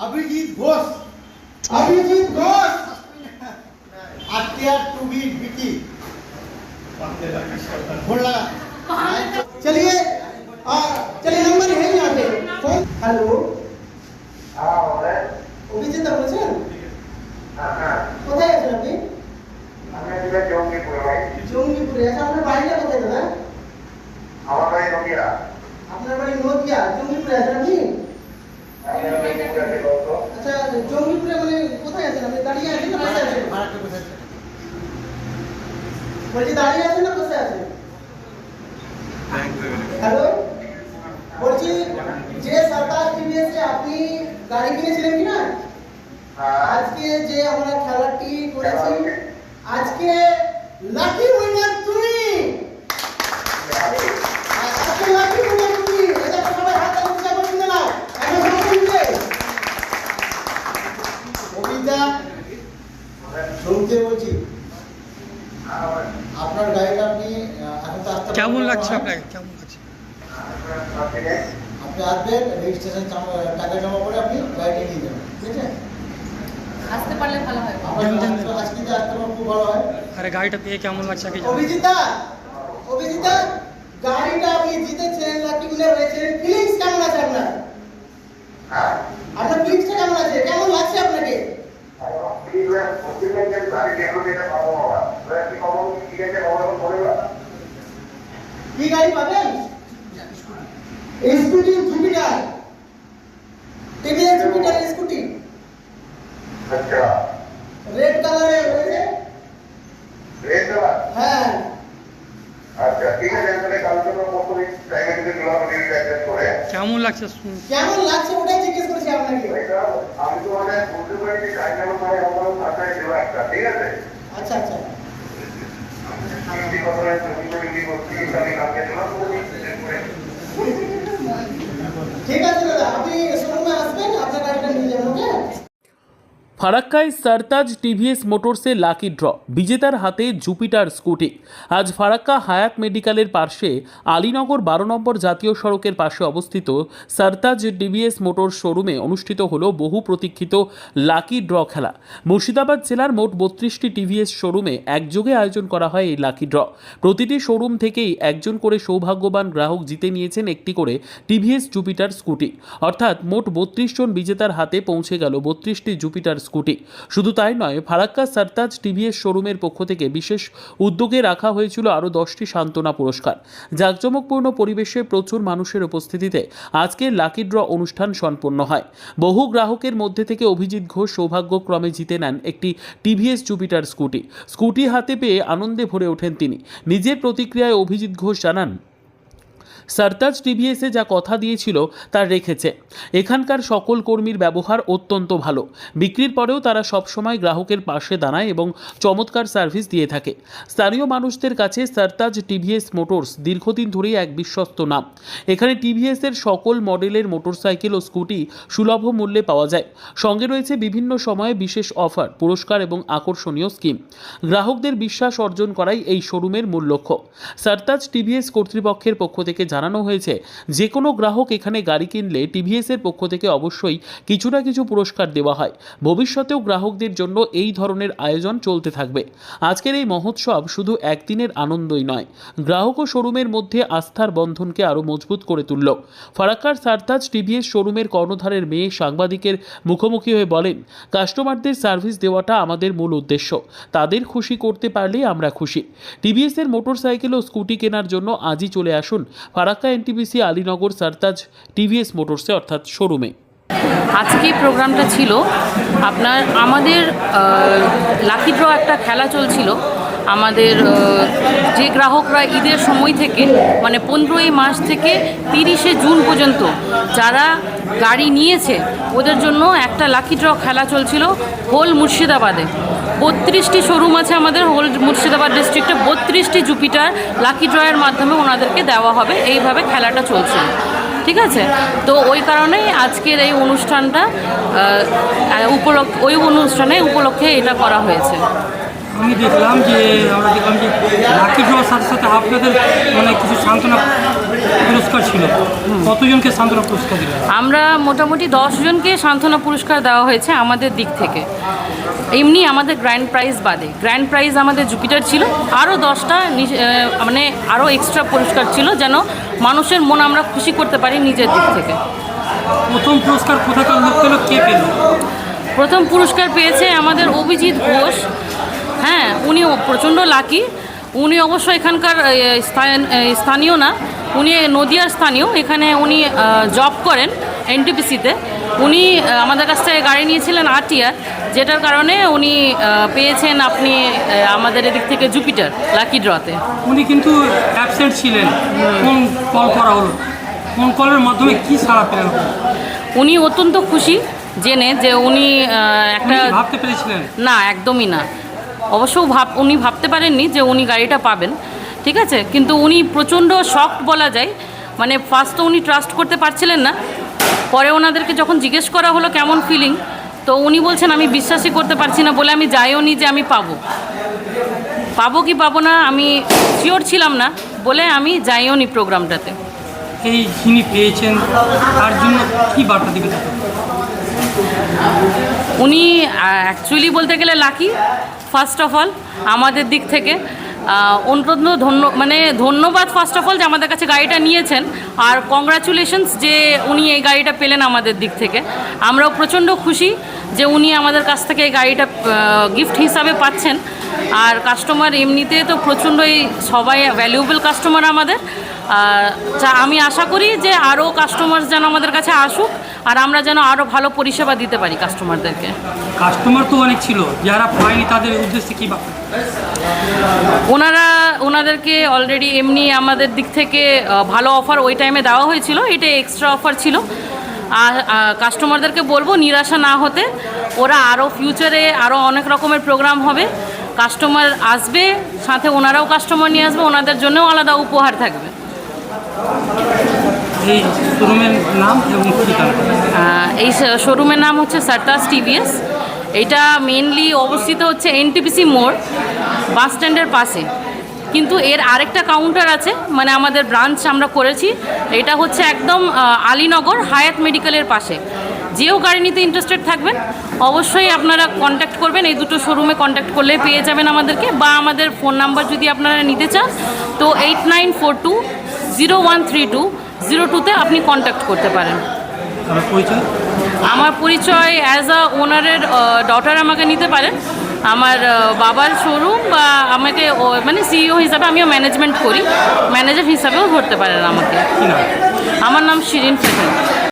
Abhijit Ghosh Abhijit Ghosh আত্মীয়ার two B বিটি phone लगा चलिए आ, चलिए नंबर है यहाँ पे फोन हेलो হ্যাঁ বলে অভিজিৎ দা বলছেন হ্যাঁ হ্যাঁ কোথায় আছেন আপনি আমি আজকে জঙ্গিপুরে ভাই জঙ্গিপুরে আচ্ছা আপনার বাড়িটা কোথায় দাদা আমার বাড়ি নদিয়া আপনার বাড়ি নদিয়া জঙ্গিপুরে আছেন আপনি দাঁড়িয়ে আছে না বসে আছে? হ্যালো বলছি, যে সরকার আপনি গাড়ি কিনেছিলেন কি না? আজকে যে আমরা খেলাটি করেছি, আজকে লাকি উইনার তুমি আজকে লাকি উইনার তুমি এটা সবাই হাত তালি দিয়ে করে দিতে নাও এখন সবাই শুনবে কবিতা শুনতে বলছি আপনার গাড়িটা আপনি আহ, এখন তো আসতে কেমন লাগছে আপনাকে? কেমন লাগছে? আপনি আসবেন রেজিস্ট্রেশন টাকা জমা করে আপনি গাড়িটা নিয়ে যাবেন ঠিক আছে? আসতে পারলে ভালো হয় আজকে- আজকে আসতে পারবেন খুব ভালো হয়। আরে গাড়িটা পেয়ে কেমন লাগছে আগে। অভিজিতা অভিজিতা গাড়িটা আপনি জিতেছেন লাকি উইনার হয়েছেন। ফিলিংস কেমন আছে আপনার হ্যাঁ আপনার ফিলিংসটা কেমন আছে কেমন লাগছে আপনাকে কি গাড়ি পাবেন scooty Jupiter TVS Jupiter scooty আচ্ছা রেড কালারে রয়েছে রেট দেওয়া হ্যাঁ আচ্ছা ঠিক আছে তাহলে কালকে তো কত টাইমে যদি কিলোমিটার অ্যাডজাস্ট করে কেমন লাগছে ওটাই জিজ্ঞেস করছি আপনাকে। আমি তো মানে বলতে পারি যে টাইম মানে আমার একটা ঠিক আছে? আচ্ছা আচ্ছা। ঠিক আছে দাদা আপনি শোরুমে আসবেন আপনার গাড়িটা নিয়ে যাবেন ওকে ফারাক্কায় সারতাজ টিভিএস মোটরসে লাকি ড্র, বিজেতার হাতে জুপিটার স্কুটি। আজ ফারাক্কা হায়াত মেডিকেলের পার্শ্বে আলীনগর বারো নম্বর জাতীয় সড়কের পাশে অবস্থিত সারতাজ টিভিএস মোটর শোরুমে অনুষ্ঠিত হলো বহু প্রতীক্ষিত লাকি ড্র খেলা। মুর্শিদাবাদ জেলার মোট বত্রিশটি টিভিএস শোরুমে একযোগে আয়োজন করা হয় এই লাকি ড্র। প্রতিটি শোরুম থেকেই একজন করে সৌভাগ্যবান গ্রাহক জিতে নিয়েছেন একটি করে টিভিএস জুপিটার স্কুটি। অর্থাৎ মোট বত্রিশ জন বিজেতার হাতে পৌঁছে গেল বত্রিশটি জুপিটার স্কুটি। শুধু তাই নয়, ফারাক্কা সারতাজ টিভিএস শোরুমের পক্ষ থেকে বিশেষ উদ্যোগে রাখা হয়েছিল আরও দশটি সান্ত্বনা পুরস্কার। জাঁকজমকপূর্ণ পরিবেশে প্রচুর মানুষের উপস্থিতিতে আজকের লাকি ড্র অনুষ্ঠান সম্পন্ন হয়। বহু গ্রাহকের মধ্যে থেকে অভিজিৎ ঘোষ সৌভাগ্যক্রমে জিতে নেন একটি টিভিএস জুপিটার স্কুটি। স্কুটি হাতে পেয়ে আনন্দে ভরে ওঠেন তিনি। নিজের প্রতিক্রিয়ায় অভিজিৎ ঘোষ জানান সারতাজ টিভিএসে যা কথা দিয়েছিল, তা রেখেছে। এখানকার সকল কর্মীর ব্যবহার অত্যন্ত ভালো। বিক্রির পরেও তারা সবসময় গ্রাহকের পাশে দাঁড়ায় এবং চমৎকার সার্ভিস দিয়ে থাকে। স্থানীয় মানুষদের কাছে সারতাজ টিভিএস মোটরস দীর্ঘদিন ধরেই এক বিশ্বস্ত নাম। এখানে টিভিএসের সকল মডেলের মোটরসাইকেল ও স্কুটি সুলভ মূল্যে পাওয়া যায়। সঙ্গে রয়েছে বিভিন্ন সময়ে বিশেষ অফার, পুরস্কার এবং আকর্ষণীয় স্কিম। গ্রাহকদের বিশ্বাস অর্জন করাই এই শোরুমের মূল লক্ষ্য। সারতাজ টিভিএস কর্তৃপক্ষের পক্ষ থেকে জানানো হয়েছে, যে কোনো গ্রাহক এখানে গাড়ি কিনলে টিভিএসের পক্ষ থেকে অবশ্যই কিছু না কিছু পুরস্কার দেওয়া হয়। ভবিষ্যতেও গ্রাহকদের জন্য এই ধরনের আয়োজন চলতে থাকবে। আজকের এই মহোৎসব শুধু একদিনের আনন্দই নয়, গ্রাহক ও শোরুমের মধ্যে আস্থার বন্ধনকে আরও মজবুত করে তুলল। ফারাক্কার সারতাজ টিভিএস শোরুমের কর্ণধারের মেয়ে সাংবাদিকের মুখোমুখি হয়ে বলেন, কাস্টমারদের সার্ভিস দেওয়াটা আমাদের মূল উদ্দেশ্য। তাদের খুশি করতে পারলেই আমরা খুশি। টিভিএসের মোটরসাইকেল ও স্কুটি কেনার জন্য আজই চলে আসুন। ফারাক্কা এনটিপিসি আলীনগর সারতাজ টিভিএস মোটরসে অর্থাৎ শোরুমে আজকে প্রোগ্রামটা ছিল। আপনার, আমাদের লাকি ড্র একটা খেলা চলছিল। আমাদের যে গ্রাহকরা ঈদের সময় থেকে মানে পনেরোই মাস থেকে তিরিশে জুন পর্যন্ত যারা গাড়ি নিয়েছে, ওদের জন্য একটা লাকি ড্র খেলা চলছিল হোল মুর্শিদাবাদে। বত্রিশটি শোরুম আছে আমাদের হোল মুর্শিদাবাদ ডিস্ট্রিক্টে বত্রিশটি জুপিটার লাকি ড্রয়ের মাধ্যমে ওনাদেরকে দেওয়া হবে। এইভাবে খেলাটা চলছে। ঠিক আছে? তো ওই কারণেই আজকের এই অনুষ্ঠানটা উপলক্ষ, ওই অনুষ্ঠানে উপলক্ষে এটা করা হয়েছে। আমি দেখলাম যে আমরা দেখলাম যে লাকি ড্রর সাথে সাথে আপনাদের মানে কিছু সান্ত্বনা পুরস্কার ছিল। কতজনকে সান্ত্বনা পুরস্কার দিলেন? আমরা মোটামুটি জনকে সান্ত্বনা পুরস্কার দেওয়া হয়েছে আমাদের দিক থেকে। এমনি আমাদের গ্র্যান্ড প্রাইজ বাদে। গ্র্যান্ড প্রাইজ আমাদের জুপিটার ছিল। আরও দশটা মানে আরও এক্সট্রা পুরস্কার ছিল যেন মানুষের মন আমরা খুশি করতে পারি নিজের দিক থেকে। প্রথম পুরস্কার কোথাকার লোক পেল? কে পেল? প্রথম পুরস্কার পেয়েছে আমাদের অভিজিৎ ঘোষ। হ্যাঁ উনি প্রচণ্ড লাকি উনি অবশ্য এখানকার স্থানীয় না। উনি নদিয়ার স্থানীয়। এখানে উনি জব করেন এনটিপিসিতে উনি আমাদের কাছ থেকে গাড়ি নিয়েছিলেন আটিয়ার যেটার কারণে উনি পেয়েছেন আপনি আমাদের এদিক থেকে জুপিটার লাকি ড্রতে উনি কিন্তু অ্যাবসেন্ট ছিলেন। ফোন কল করা হলো? ফোন কলের মাধ্যমে কি সাড়া পেলেন উনি অত্যন্ত খুশি জেনে যে উনি একটা ভাবতে পেরেছিলেন? না একদমই না। অবশ্য ভাব উনি ভাবতে পারেননি যে উনি গাড়িটা পাবেন ঠিক আছে? কিন্তু উনি প্রচণ্ড শকড বলা যায়। মানে ফার্স্ট তো উনি ট্রাস্ট করতে পারছিলেন না। পরে ওনাদেরকে যখন জিজ্ঞেস করা হলো কেমন ফিলিং তো উনি বলছেন আমি বিশ্বাসই করতে পারছি না বলে আমি যাইও নি যে আমি পাবো। পাবো কি পাবো না আমি শিওর ছিলাম না বলে আমি যাইও নি প্রোগ্রামটাতে। এই যিনি পেয়েছেন তার জন্য কি বার্তা দিবেন? উনি অ্যাকচুয়ালি বলতে গেলে লাকি ফার্স্ট অফ অল আমাদের দিক থেকে আহ, ধন্য মানে ধন্যবাদ ফার্স্ট অফ অল যে আমাদের কাছে গাড়িটা নিয়েছেন। আর কংগ্রাচুলেশনস যে উনি এই গাড়িটা পেলেন আমাদের দিক থেকে। আমরাও প্রচণ্ড খুশি যে উনি আমাদের কাছ থেকে এই গাড়িটা গিফট হিসাবে পাচ্ছেন। আর কাস্টমার এমনিতে তো প্রচণ্ডই সবাই ভ্যালুয়েবল কাস্টমার আমাদের। আমি আশা করি যে আরও কাস্টমার যেন আমাদের কাছে আসুক আর আমরা যেন আরও ভালো পরিষেবা দিতে পারি কাস্টমারদেরকে কাস্টমার তো অনেক ছিল যারা পায়নি তাদের উদ্দেশ্যে কি ওনারা ওনাদেরকে অলরেডি এমনি আমাদের দিক থেকে ভালো অফার ওই টাইমে দেওয়া হয়েছিল এটা এক্সট্রা অফার ছিল। আর কাস্টমারদেরকে বলব নিরাশা না হতে ওরা আরও ফিউচারে আরও অনেক রকমের প্রোগ্রাম হবে। কাস্টমার আসবে সাথে ওনারাও কাস্টমার নিয়ে আসবে ওনাদের জন্যও আলাদা উপহার থাকবে। এই শোরুমের নাম হচ্ছে সার্টাস টিভিএস। এটা মেনলি অবস্থিত হচ্ছে এনটিপিসি মোড়, বাস স্ট্যান্ডের পাশে। কিন্তু এর আরেকটা কাউন্টার আছে মানে আমাদের ব্রাঞ্চ আমরা করেছি। এটা হচ্ছে একদম আলীনগর হায়াত মেডিকেলের পাশে। যেও গাড়ি নিতে ইন্টারেস্টেড থাকবেন, অবশ্যই আপনারা কন্ট্যাক্ট করবেন। এই দুটো শোরুমে কন্ট্যাক্ট করলে পেয়ে যাবেন আমাদেরকে। বা আমাদের ফোন নাম্বার যদি আপনারা নিতে চান, তো eight nine four two zero one three two zero টুতে আপনি কন্ট্যাক্ট করতে পারেন। পরিচয়? আমার পরিচয় অ্যাজ আ ওনারের ডটার আমাকে নিতে পারেন। আমার বাবার শোরুম বা আমাকে মানে সিইও হিসাবে আমিও ম্যানেজমেন্ট করি। ম্যানেজার হিসাবেও ধরতে পারেন আমাকে। আমার নাম শিরিন ফেহিম।